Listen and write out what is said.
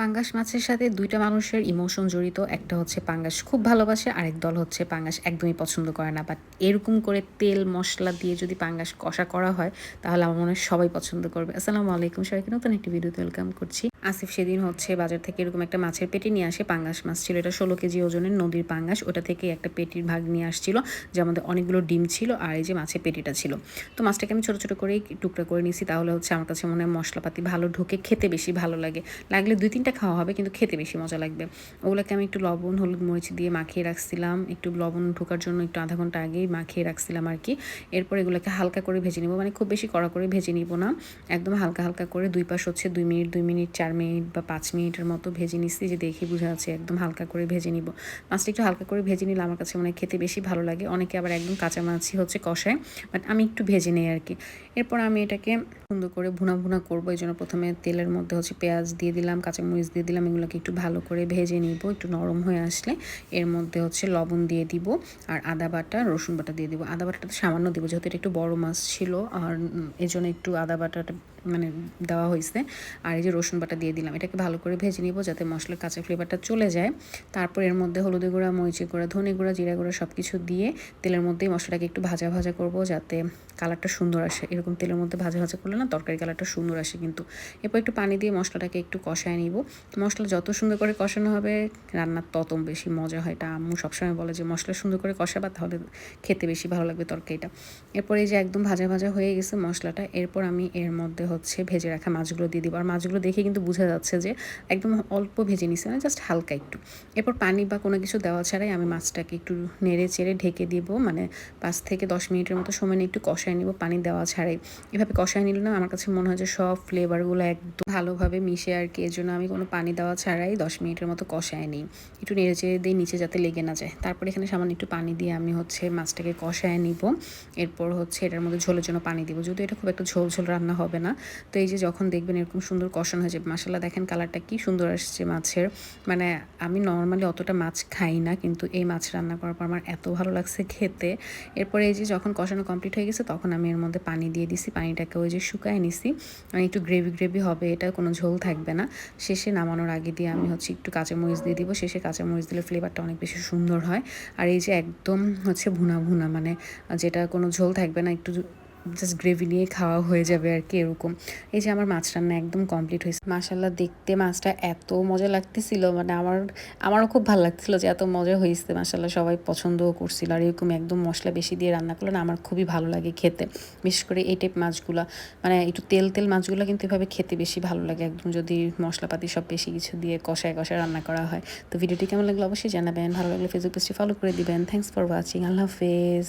পাঙ্গাস মাছের সাথে দুইটা মানুষের ইমোশন জড়িত। একটা হচ্ছে পাঙ্গাস খুব ভালোবাসে, আরেক দল হচ্ছে পাঙ্গাস একদমই পছন্দ করে না। বাট এরকম করে তেল, মশলা দিয়ে যদি পাঙ্গাস কষা করা হয়, তাহলে আমার মনে হয় সবাই পছন্দ করবে। আসসালামু আলাইকুম সবাইকে, নতুন একটি ভিডিওতে ওয়েলকাম করছি। আসিফ সেদিন হচ্ছে বাজার থেকে এরকম একটা মাছের পেটি নিয়ে আসে, পাঙ্গাস মাছ ছিল। এটা ষোলো কেজি ওজনের নদীর পাঙ্গাস, ওটা থেকে একটা পেটির ভাগ নিয়ে আসছিল যে আমাদের অনেকগুলো ডিম ছিল আর এই যে মাছের পেটিটা ছিল। তো মাছটাকে আমি ছোটো ছোটো করেই টুকরা করে নিয়েছি তাহলে হচ্ছে আমার কাছে মনে হয় মশলাপাতি ভালো ঢুকে, খেতে বেশি ভালো লাগে। লাগলে দুই তিনটা খাওয়া হবে, কিন্তু খেতে বেশি মজা লাগবে। ওগুলোকে আমি একটু লবণ, হলুদ মরিচ দিয়ে মাখিয়ে রাখছিলাম। একটু লবণ ঢোকার জন্য একটু আধা ঘণ্টা আগেই মাখিয়ে রাখছিলাম আর কি। এরপর এগুলোকে হালকা করে ভেজে নিব মানে খুব বেশি কড়া করে ভেজে নিব না। একদম হালকা হালকা করে দুই পাশ হচ্ছে দুই মিনিট দুই মিনিট, চার মিনিট বা পাঁচ মিনিটের মতো ভেজে নিচ্ছি যে দেখে বোঝা যাচ্ছে একদম হালকা করে ভেজে নিব। মাছটা একটু হালকা করে ভেজে নিলে আমার কাছে মনে খেতে বেশি ভালো লাগে। অনেকে আবার একদম কাঁচা মাছই হচ্ছে কষায়, বাট আমি একটু ভেজে নিই আর কি এরপর আমি এটাকে সুন্দর করে ভুনা ভুনা করব। এই জন্য প্রথমে তেলের মধ্যে হচ্ছে পেঁয়াজ দিয়ে দিলাম, কাঁচামরিচ দিয়ে দিলাম, এগুলোকে একটু ভালো করে ভেজে নিব, একটু নরম হয়ে আসলে। এর মধ্যে হচ্ছে লবণ দিয়ে দিব আর আদা বাটা, রসুন বাটা দিয়ে দিব। আদা বাটাটা সামান্য দিব, যেহেতু এটা একটু বড় মাছ ছিল আর এই জন্য একটু আদা বাটাটা মানে দেওয়া হয়েছে। আর এই যে রসুন বাটা দিয়ে দিলাম, এটাকে ভালো করে ভেজে নিব যাতে মশলার কাঁচা ফ্লেভারটা চলে যায়। তারপর এর মধ্যে হলুদের গুঁড়া মরিচি গুঁড়া, ধনে গুঁড়া, জিরা গুঁড়া সব কিছু দিয়ে তেলের মধ্যেই মশলাটাকে একটু ভাজা ভাজা করব যাতে কালারটা সুন্দর আসে। এরকম তেলের মধ্যে ভাজা ভাজা করলে না তরকারি কালারটা সুন্দর আসে কিন্তু। এরপর একটু পানি দিয়ে মশলাটাকে একটু কষায় নিব। মশলা যত সুন্দর করে কষানো হবে রান্নার তত বেশি মজা হয়। এটা আম্মু সবসময় বলে যে, মশলা সুন্দর করে কষাবা, তাহলে খেতে বেশি ভালো লাগবে তরকারিটা। এরপর এই যে একদম ভাজা ভাজা হয়ে গেছে মশলাটা, এরপর আমি এর মধ্যে হচ্ছে ভেজে রাখা মাছগুলো দিয়ে দিব। আর মাছগুলো দেখে কিন্তু বোঝা যাচ্ছে যে একদম অল্প ভেজে নিছে মানে জাস্ট হালকা একটু। এরপর পানি বা কোনো কিছু দেওয়া ছাড়াই আমি মাছটাকে একটু নেড়ে চেড়ে ঢেকে দিব মানে পাঁচ থেকে দশ মিনিটের মতো সময় নিয়ে একটু কষায় নিব পানি দেওয়া ছাড়াই। এভাবে কষায় নিলে না আমার কাছে মনে হয় যে সব ফ্লেভারগুলো একদম ভালোভাবে মিশে আর কি এর জন্য আমি কোনো পানি দেওয়া ছাড়াই দশ মিনিটের মতো কষায় নিই। একটু নেড়ে চেড়ে দিই নিচে যাতে লেগে না যায়। তারপর এখানে সামান্য একটু পানি দিয়ে আমি হচ্ছে মাছটাকে কষায় নিব। এরপর হচ্ছে এটার মধ্যে ঝোলের জন্য পানি দিব যদিও এটা খুব একটা ঝোল ঝোল রান্না হবে না। তো এই যে যখন দেখবেন এরকম সুন্দর কষানো হয়েছে মাসাল্লাহ দেখেন কালারটা কি সুন্দর আসছে মাছের। মানে আমি নর্মালি অতটা মাছ খাই না, কিন্তু এই মাছ রান্না করার পর আমার এত ভালো লাগছে খেতে। এরপরে এই যে যখন কষানো কমপ্লিট হয়ে গেছে, তখন আমি এর মধ্যে পানি দিয়ে দিছি, পানিটাকে ওই যে শুকায় নিছি। মানে একটু গ্রেভি গ্রেভি হবে, এটা কোনো ঝোল থাকবে না। শেষে নামানোর আগে দিয়ে আমি হচ্ছে একটু কাঁচামরিচ দিয়ে দিব, শেষে কাঁচামরিচ দিলে ফ্লেভারটা অনেক বেশি সুন্দর হয়। আর এই যে একদম হচ্ছে ভুনা ভুনা মানে যেটা কোনো ঝোল থাকবে না, একটু জাস্ট গ্রেভি নিয়ে খাওয়া হয়ে যাবে আর কি এরকম। এই যে আমার মাছ রান্না একদম কমপ্লিট হয়েছে। মাসাল্লাহ দেখতে মাছটা এত মজা লাগতেছিল মানে আমার, আমারও খুব ভালো লাগছিল যে এত মজা হয়েছে। মাসাল্লাহ সবাই পছন্দও করছিল আর এরকম একদম মশলা বেশি দিয়ে রান্না করলে না আমার খুবই ভালো লাগে খেতে। বিশেষ করে এই টাইপ মাছগুলো মানে একটু তেল তেল মাছগুলো কিন্তু এভাবে খেতে বেশি ভালো লাগে একদম যদি মশলাপাতি সব বেশি কিছু দিয়ে কষায় কষায় রান্না করা হয়। তো ভিডিওটি কেমন লাগল অবশ্যই জানাবেন, ভালো লাগলে ফেসবুক পেজটি ফলো করে দিবেন। থ্যাংকস ফর ওয়াচিং আল্লাহ হাফেজ।